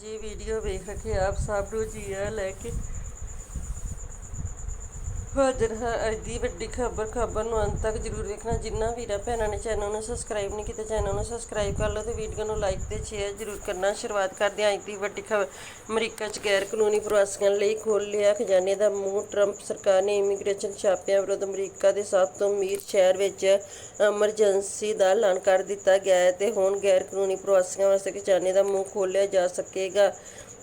ਜੀ ਵੀਡੀਓ ਵੇਖ ਕੇ ਆਪ ਸਭ ਨੂੰ ਜੀਆ ਲੈ ਕੇ ਹਾਜ਼ਰ ਹਾਂ ਅੱਜ ਦੀ ਵੱਡੀ ਖਬਰ ਖਬਰ ਨੂੰ ਅੰਤ ਤੱਕ ਜਰੂਰ ਵੇਖਣਾ। ਜਿੰਨਾ ਵੀਰਾਂ ਭੈਣਾਂ ਨੇ ਚੈਨਲ ਨੂੰ ਸਬਸਕ੍ਰਾਈਬ ਨਹੀਂ ਕੀਤਾ, ਚੈਨਲ ਨੂੰ ਸਬਸਕ੍ਰਾਈਬ ਕਰ ਲਓ ਤੇ ਵੀਡੀਓ ਨੂੰ ਲਾਈਕ ਤੇ ਸ਼ੇਅਰ ਜਰੂਰ ਕਰਨਾ। ਸ਼ੁਰੂਆਤ ਕਰਦੇ ਹਾਂ ਅੱਜ ਦੀ ਵੱਡੀ ਖਬਰ। ਅਮਰੀਕਾ 'ਚ ਗੈਰ ਕਾਨੂੰਨੀ ਪ੍ਰਵਾਸੀਆਂ ਲਈ ਖੋਲ੍ਹਿਆ ਖਜ਼ਾਨੇ ਦਾ ਮੂੰਹ। ਟਰੰਪ ਸਰਕਾਰ ਨੇ ਇਮੀਗ੍ਰੇਸ਼ਨ ਛਾਪਿਆਂ ਵਿਰੁੱਧ ਅਮਰੀਕਾ ਦੇ ਸਭ ਤੋਂ ਅਮੀਰ ਸ਼ਹਿਰ ਵਿੱਚ ਐਮਰਜੈਂਸੀ ਦਾ ਐਲਾਨ ਕਰ ਦਿੱਤਾ ਗਿਆ ਹੈ ਤੇ ਹੁਣ ਗੈਰ ਕਾਨੂੰਨੀ ਪ੍ਰਵਾਸੀਆਂ ਵਾਸਤੇ ਖਜ਼ਾਨੇ ਦਾ ਮੂੰਹ ਖੋਲ੍ਹਿਆ ਜਾ ਸਕੇਗਾ।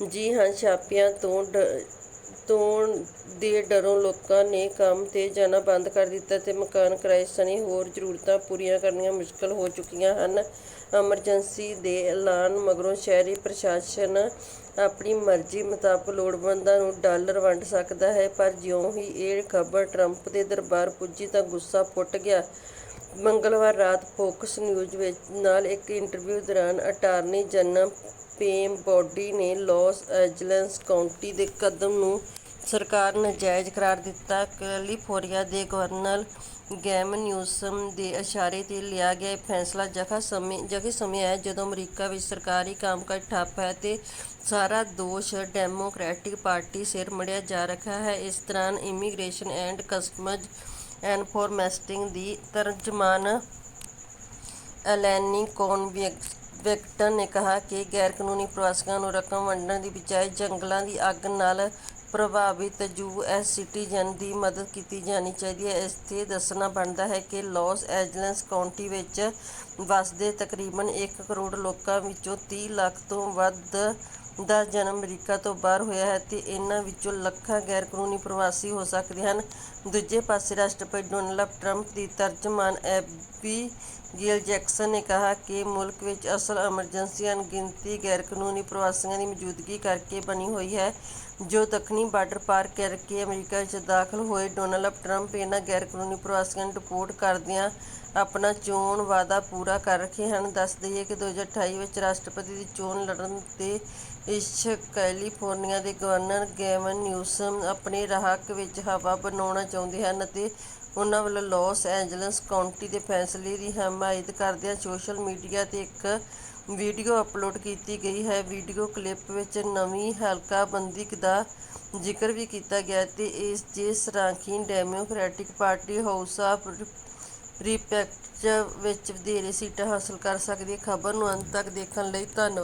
ਜੀ ਹਾਂ, ਛਾਪਿਆਂ ਤੋਂ ਡ- ਤੋਂ ਦੇ ਡਰੋਂ ਲੋਕਾਂ ਨੇ ਕੰਮ ਤੇ ਜਾਣਾ ਬੰਦ ਕਰ ਦਿੱਤਾ ਤੇ ਮਕਾਨ ਕਿਰਾਏ ਸਣੇ ਹੋਰ ਜ਼ਰੂਰਤਾਂ ਪੂਰੀਆਂ ਕਰਨੀਆਂ ਮੁਸ਼ਕਲ ਹੋ ਚੁੱਕੀਆਂ ਹਨ। ਐਮਰਜੈਂਸੀ ਦੇ ਐਲਾਨ ਮਗਰੋਂ ਸ਼ਹਿਰੀ ਪ੍ਰਸ਼ਾਸਨ ਆਪਣੀ ਮਰਜ਼ੀ ਮੁਤਾਬਕ ਲੋੜਵੰਦਾਂ ਨੂੰ ਡਾਲਰ ਵੰਡ ਸਕਦਾ ਹੈ, ਪਰ ਜਿਉਂ ਹੀ ਇਹ ਖਬਰ ਟਰੰਪ ਦੇ ਦਰਬਾਰ ਪੁੱਜੀ ਤਾਂ ਗੁੱਸਾ ਫੁੱਟ ਗਿਆ। ਮੰਗਲਵਾਰ ਰਾਤ ਫੋਕਸ ਨਿਊਜ਼ ਵਿੱਚ ਨਾਲ ਇੱਕ ਇੰਟਰਵਿਊ ਦੌਰਾਨ ਅਟਾਰਨੀ ਜਨਰਲ ਪੇਮ ਬੋਡੀ ਨੇ ਲਾਸ ਐਂਜਲਸ ਕਾਉਂਟੀ ਦੇ ਕਦਮ ਨੂੰ ਸਰਕਾਰ ਨਾਜਾਇਜ਼ ਕਰਾਰ ਦਿੱਤਾ। ਕੈਲੀਫੋਰਨੀਆ ਦੇ ਗਵਰਨਰ ਗੈਮ ਨਿਊਸਮ ਦੇ ਇਸ਼ਾਰੇ ਤੇ ਲਿਆ ਗਿਆ ਇਹ ਫੈਸਲਾ। ਜਖਾ ਸਮੇਂ, ਜਖੇ ਸਮੇਂ ਹੈ ਜਦੋਂ ਅਮਰੀਕਾ ਵਿੱਚ ਸਰਕਾਰੀ ਕੰਮਕਾਜ ਠੱਪ ਹੈ ਤੇ ਸਾਰਾ ਦੋਸ਼ ਡੈਮੋਕ੍ਰੈਟਿਕ ਪਾਰਟੀ ਸਿਰ ਮੜਿਆ ਜਾ ਰਿਹਾ ਹੈ। ਇਸ ਦੌਰਾਨ ਇਮੀਗ੍ਰੇਸ਼ਨ ਐਂਡ ਕਸਟਮਜ਼ ਐਨਫੋਰਮੈਸਟਿੰਗ ਦੀ ਤਰਜਮਾਨ ਐਲੈਨੀ ਕੋਨਵੈਕਟਨ ਨੇ ਕਿਹਾ ਕਿ ਗੈਰ ਕਾਨੂੰਨੀ ਪ੍ਰਵਾਸੀਆਂ ਨੂੰ ਰਕਮ ਵੰਡਣ ਦੀ ਬਜਾਏ ਜੰਗਲਾਂ ਦੀ ਅੱਗ ਨਾਲ ਪ੍ਰਭਾਵਿਤ ਯੂਐਸ ਸਿਟੀਜ਼ਨ ਦੀ ਮਦਦ ਕੀਤੀ ਜਾਣੀ ਚਾਹੀਦੀ ਹੈ। ਇੱਥੇ ਦੱਸਣਾ ਬਣਦਾ ਹੈ ਕਿ ਲਾਸ ਐਂਜਲਸ ਕਾਉਂਟੀ ਵਿੱਚ ਵਸਦੇ ਤਕਰੀਬਨ ਇੱਕ ਕਰੋੜ ਲੋਕਾਂ ਵਿੱਚੋਂ ਤੀਹ ਲੱਖ ਤੋਂ ਵੱਧ ਦਾ ਜਨਮ ਅਮਰੀਕਾ ਤੋਂ ਬਾਹਰ ਹੋਇਆ ਹੈ ਅਤੇ ਇਨ੍ਹਾਂ ਵਿੱਚੋਂ ਲੱਖਾਂ ਗੈਰ ਕਾਨੂੰਨੀ ਪ੍ਰਵਾਸੀ ਹੋ ਸਕਦੇ ਹਨ। ਦੂਜੇ ਪਾਸੇ ਰਾਸ਼ਟਰਪਤੀ ਡੋਨਾਲਡ ਟਰੰਪ ਦੀ ਤਰਜਮਾਨ ਐਬੀ ਗੇਲ ਜੈਕਸਨ ਨੇ ਕਿਹਾ ਕਿ ਮੁਲਕ ਵਿੱਚ ਅਸਲ ਐਮਰਜੈਂਸੀ ਅਣਗਿਣਤੀ ਗੈਰ ਕਾਨੂੰਨੀ ਪ੍ਰਵਾਸੀਆਂ ਦੀ ਮੌਜੂਦਗੀ ਕਰਕੇ ਬਣੀ ਹੋਈ ਹੈ, ਜੋ ਦੱਖਣੀ ਬਾਰਡਰ ਪਾਰ ਕਰਕੇ ਅਮਰੀਕਾ ਵਿੱਚ ਦਾਖਲ ਹੋਏ ਡੋਨਾਲਡ ਟਰੰਪ ਇਨ੍ਹਾਂ ਗੈਰ ਕਾਨੂੰਨੀ ਪ੍ਰਵਾਸੀਆਂ ਨੂੰ ਡਿਪੋਰਟ ਕਰਦਿਆਂ ਆਪਣਾ ਚੋਣ ਵਾਅਦਾ ਪੂਰਾ ਕਰ ਰਹੇ ਹਨ ਦੱਸ ਦੇਈਏ ਕਿ 2028 ਵਿੱਚ ਰਾਸ਼ਟਰਪਤੀ ਦੀ ਚੋਣ ਲੜਨ ਦੇ ਇੱਛੁਕ ਕੈਲੀਫੋਰਨੀਆ ਦੇ ਗਵਰਨਰ ਗੈਵਨ ਨਿਊਸਮ ਆਪਣੇ ਰਾਹਕ ਵਿੱਚ ਹਵਾ ਬਣਾਉਣਾ ਚਾਹੁੰਦੇ ਹਨ ਅਤੇ ਉਨ੍ਹਾਂ ਵੱਲੋਂ ਲਾਸ ਐਂਜਲਸ ਕਾਉਂਟੀ ਦੇ ਫੈਸਲੇ ਦੀ ਹਮਾਇਤ ਕਰਦਿਆਂ ਸੋਸ਼ਲ ਮੀਡੀਆ ਤੇ ਇੱਕ ਵੀਡੀਓ ਅਪਲੋਡ ਕੀਤੀ ਗਈ ਹੈ। ਵੀਡੀਓ ਕਲਿੱਪ ਵਿੱਚ ਨਵੀਂ ਹਲਕਾਬੰਦੀ ਦਾ ਜ਼ਿਕਰ ਵੀ ਕੀਤਾ ਗਿਆ ਅਤੇ ਇਸ ਜਿਸ ਰਾਹੀਂ democratic party house of representative ਵਿੱਚ ਵਧੇਰੇ ਸੀਟਾਂ ਹਾਸਲ ਕਰ ਸਕਦੀ ਹੈ। ਖਬਰ ਨੂੰ ਅੰਤ ਤੱਕ ਦੇਖਣ ਲਈ ਧੰਨਵਾਦ।